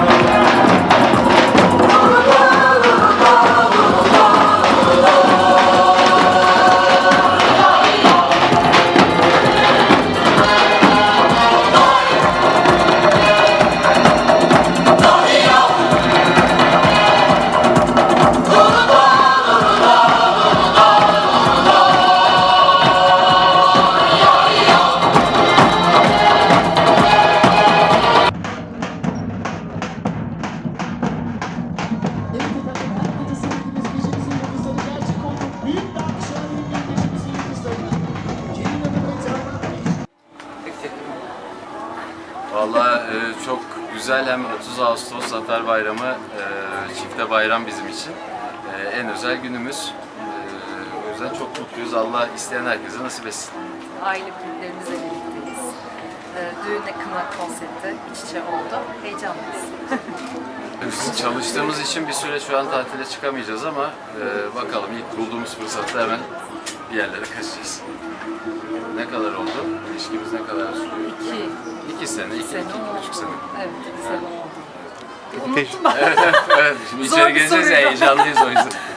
Evet Valla e, çok güzel hem 30 Ağustos Zafer Bayramı e, çifte bayram bizim için. E, en özel günümüz. E, o yüzden çok mutluyuz. Allah isteyen herkese nasip etsin. aile büyüklerimizle birlikteyiz. Ee, Düğünle kına konsepti iç içe oldu. Heyecanlıyız. Biz çalıştığımız için bir süre şu an tatile çıkamayacağız ama e, bakalım ilk bulduğumuz fırsatta hemen bir yerlere kaçacağız. Ne kadar oldu? İlişkimiz ne kadar sürüyor? İki İki sene, iki, sene iki, iki buçuk sene. Evet, iki sene oldu. Unuttum ben. Evet, evet. Şimdi Zor içeri bir gireceğiz ya soruydu. heyecanlıyız o yüzden.